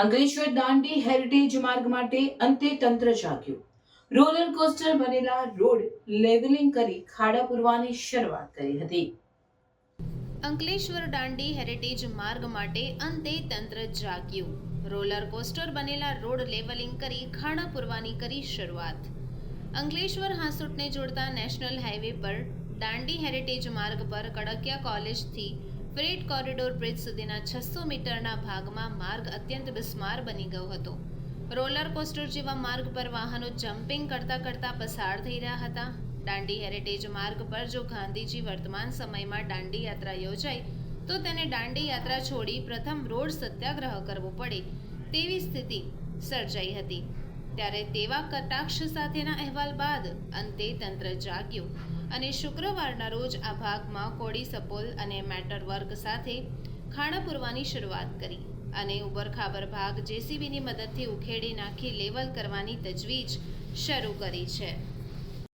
Ankleshwar Dandi heritage માર્ગ માટે અંતે તંત્ર જાગ્યું રોલર કોસ્ટર બનેલા રોડ લેવલિંગ કરી ખાડા પૂરવાની શરૂઆત કરી હતી. અંકલેશ્વર દાંડી હેરિટેજ માર્ગ માટે અંતે તંત્ર જાગ્યું રોલર કોસ્ટર બનેલા રોડ લેવલિંગ કરી ખાડા પૂરવાની કરી શરૂઆત. અંકલેશ્વર હાંસુટને જોડતા નેશનલ હાઈવે પર દાંડી હેરિટેજ માર્ગ પર કડકિયા કોલેજથી ફ્રેટ કોરિડોર બ્રિજ સુધીના છસો મીટરના ભાગમાં માર્ગ અત્યંત બિસ્માર બની ગયો હતો. રોલર કોસ્ટર જેવા માર્ગ પર વાહનો જમ્પિંગ કરતા કરતા પસાર થઈ રહ્યા હતા. દાંડી હેરિટેજ માર્ગ પર જો ગાંધીજી વર્તમાન સમયમાં દાંડી યાત્રા યોજાય તો તેને દાંડી યાત્રા છોડી પ્રથમ રોડ સત્યાગ્રહ કરવો પડે તેવી સ્થિતિ સર્જાઈ હતી. ત્યારે તેવા કટાક્ષ સાથેના અહેવાલ બાદ અંતે તંત્ર જાગ્યું. અને શુક્રવારના રોજ આ ભાગમાં કોડી સપોલ અને મેટર વર્ક સાથે ખાણા પૂરવાની શરૂઆત કરી અને ઉબરખાબર ભાગ જેસીબીની મદદથી ઉખેડી નાખી લેવલ કરવાની તજવીજ શરૂ કરી છે.